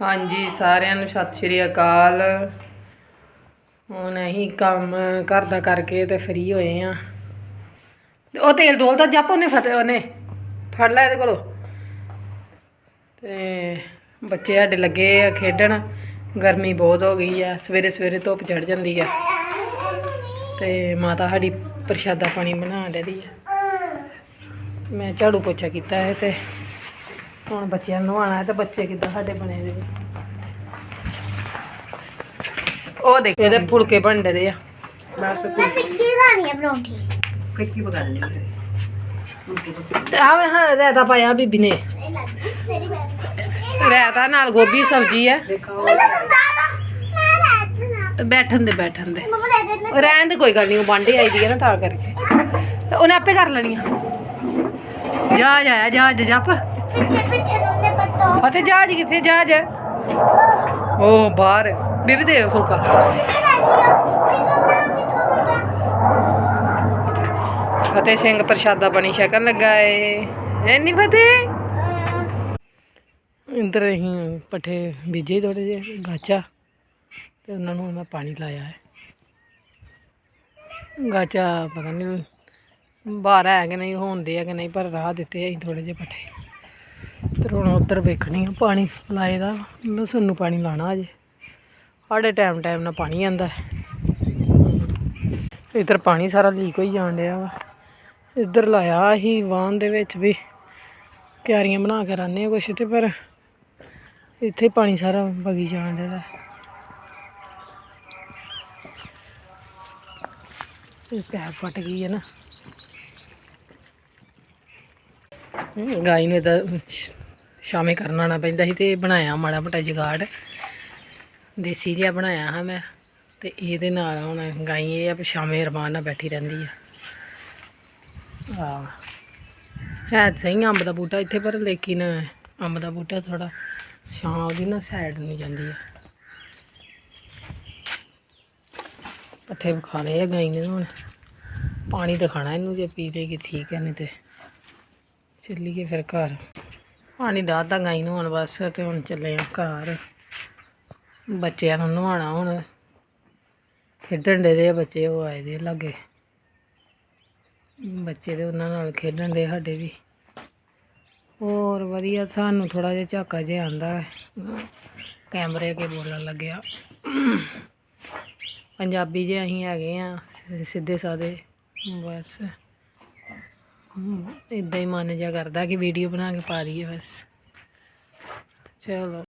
ਹਾਂਜੀ, ਸਾਰਿਆਂ ਨੂੰ ਸਤਿ ਸ਼੍ਰੀ ਅਕਾਲ। ਹੁਣ ਅਸੀਂ ਕੰਮ ਘਰ ਦਾ ਕਰਕੇ ਤੇ ਫ੍ਰੀ ਹੋਏ ਆ। ਉਹ ਤੇਲ ਡੋਲਦਾ ਜੱਪ ਉਹਨੇ ਫਤਿਹ ਉਹਨੇ ਫੜ ਲੈ ਇਹਦੇ ਕੋਲੋਂ। ਤੇ ਬੱਚੇ ਸਾਡੇ ਲੱਗੇ ਆ ਖੇਡਣ, ਗਰਮੀ ਬਹੁਤ ਹੋ ਗਈ ਆ, ਸਵੇਰੇ ਸਵੇਰੇ ਧੁੱਪ ਚੜ ਜਾਂਦੀ ਆ। ਤੇ ਮਾਤਾ ਸਾਡੀ ਪ੍ਰਸ਼ਾਦਾ ਪਾਣੀ ਬਣਾ ਰਹੀ ਆ। ਮੈਂ ਝਾੜੂ ਪੋਚਾ ਕੀਤਾ ਹੈ ਤੇ ਹੁਣ ਬੱਚਿਆਂ ਨੂੰ ਨਵਾਉਣਾ ਹੈ ਤੇ ਬੱਚੇ ਕਿੱਦਾਂ ਸਾਡੇ ਬਣੇ ਦੇ ਉਹ ਦੇਖ ਇਹਦੇ ਫੁਲਕੇ ਬਣਦੇ ਦੇ ਆ ਮੈਂ ਫਿੱਕੀ ਖਾਣੀ ਹੈ ਪਰੌਂਠੀ ਫਿੱਕੀ ਪਕਾ ਲੈਣੀ ਤੇ ਆਵੇ ਹਾਂ ਰਾਇਤਾ ਪਾਇਆ ਬੀਬੀ ਨੇ ਰਾਇਤਾ ਨਾਲ ਗੋਭੀ ਸਬਜ਼ੀ ਹੈ ਦੇਖੋ ਮੈਂ ਲੈ ਨਾ ਬੈਠਣ ਦੇ ਬੈਠਣ ਦੇ ਰਹਿਣ ਦੇ ਕੋਈ ਗੱਲ ਨਹੀਂ ਉਹ ਬਾਂਡੇ ਆਈ ਦੀ ਹੈ ਨਾ ਤਾਂ ਕਰਕੇ ਤੇ ਉਹਨੇ ਆਪੇ ਕਰ ਲੈਣੀ ਆ ਜਹਾਜ਼ ਆਇਆ ਜਹਾਜ਼ ਜੱਪ ਪਿੱਛੇ ਪਿੱਛੇ ਨੂੰ ਨੇ ਪਤਾ ਜਹਾਜ਼ ਕਿੱਥੇ, ਜਹਾਜ਼? ਉਹ ਬਾਹਰ। ਬੀਬੀ ਦੇ ਫੁਲਕਾ। ਫਤਿਹ ਸਿੰਘ ਪ੍ਰਸ਼ਾਦਾ ਪਾਣੀ ਛਕਣ ਲੱਗਾ ਏ। ਐ ਨਹੀਂ ਫਤਿਹ? ਇੰਦਰ ਅਸੀਂ ਪੱਠੇ ਬੀਜੇ ਥੋੜੇ ਜਿਹੇ, ਗਾਚਾ। ਤੇ ਉਹਨਾਂ ਨੂੰ ਮੈਂ ਪਾਣੀ ਲਾਇਆ ਹੈ। ਗਾਚਾ ਪਤਾ ਨਹੀਂ ਬਾਹਰ ਹੈ ਕਿ ਨਹੀਂ ਹੁੰਦੇ ਆ ਕਿ ਨਹੀਂ, ਪਰ ਰਾਹ ਦਿੱਤੇ ਅਸੀਂ ਥੋੜੇ ਜਿਹੇ ਪੱਠੇ। ਤੇ ਹੁਣ ਉੱਧਰ ਵੇਖਣੀ ਆ, ਪਾਣੀ ਲਾਏ ਦਾ। ਲਸਣ ਨੂੰ ਪਾਣੀ ਲਾਣਾ ਅਜੇ। ਸਾਡੇ ਟਾਈਮ ਟਾਈਮ ਨਾਲ ਪਾਣੀ ਆਂਦਾ ਇੱਧਰ ਪਾਣੀ ਸਾਰਾ ਲੀਕ ਹੋਈ ਜਾਣ ਡਿਆ ਵਾ। ਇੱਧਰ ਲਾਇਆ ਸੀ ਵਾਹਨ ਦੇ ਵਿੱਚ ਵੀ। ਕਿਆਰੀਆਂ ਬਣਾ ਕੇ ਰਾਨੇ ਕੁਛ ਤੇ, ਪਰ ਇੱਥੇ ਪਾਣੀ ਸਾਰਾ ਵਗੀ ਜਾਣ ਡਿਆ ਇਹ ਪੈਰ ਫਟ ਗਈ ਹੈ ਨਾ। ਗਾਈ ਨੂੰ ਤਾਂ ਸ਼ਾਮੇ ਕਰਨ ਨਾ ਪੈਂਦਾ ਸੀ ਤੇ ਬਣਾਇਆ ਮਾੜਾ ਮੋਟਾ ਜਗਾੜ। ਦੇਸੀ ਜਿਹਾ ਬਣਾਇਆ ਹਾਂ ਮੈਂ ਤੇ ਇਹਦੇ ਨਾਲ ਹੁਣ ਗਾਈ ਇਹ ਆ ਵੀ ਸ਼ਾਮੇ ਰਮਾਨ ਨਾਲ ਬੈਠੀ ਰਹਿੰਦੀ ਆ। ਆ ਹੈ ਸਹੀ ਅੰਬ ਦਾ ਬੂਟਾ ਇੱਥੇ ਪਰ ਲੇਕਿਨ ਅੰਬ ਦਾ ਬੂਟਾ ਥੋੜਾ ਛਾਂ ਉਹਦੀ ਨਾ ਸਾਈਡ ਨੂੰ ਜਾਂਦੀ ਆ। ਪੱਠੇ ਖਾ ਲਏ ਆ ਗਾਈ ਨੇ ਹੁਣ। ਪਾਣੀ ਤਾਂ ਖਾਣਾ ਇਹਨੂੰ ਜੇ ਪੀ ਲੇਗੀ ਠੀਕ ਹੈ ਨਹੀਂ ਤੇ ਚੱਲੀਏ ਫਿਰ ਘਰ। ਪਾਣੀ ਡਾਹਤਾ ਗਾਈ ਨੂੰ ਹੁਣ ਬਸ ਤੇ ਹੁਣ ਚੱਲੇ ਆ ਘਰ। ਬੱਚਿਆਂ ਨੂੰ ਨਵਾਉਣਾ ਹੁਣ। ਖੇਡਣ ਦੇ ਦੇ ਬੱਚੇ, ਉਹ ਆਏ ਦੇ ਲਾਗੇ। ਬੱਚੇ ਦੇ ਉਹਨਾਂ ਨਾਲ ਖੇਡਣ ਦੇ ਸਾਡੇ ਵੀ। ਹੋਰ ਵਧੀਆ, ਸਾਨੂੰ ਥੋੜਾ ਜਿਹਾ ਝਾਕਾ ਜਿਹਾ ਆਂਦਾ ਕੈਮਰੇ ਕੇ ਬੋਲਣ ਲੱਗਿਆ। ਪੰਜਾਬੀ ਜੇ ਅਸੀਂ ਹੈਗੇ ਆ ਸਿੱਧੇ ਸਾਦੇ ਬਸ। ਇਦਾਂ ਹੀ ਮਨ ਜਿਹਾ ਕਰਦਾ ਕਿ ਵੀਡੀਓ ਬਣਾ ਕੇ ਪਾ ਦਈਏ ਬਸ। ਚਲੋ।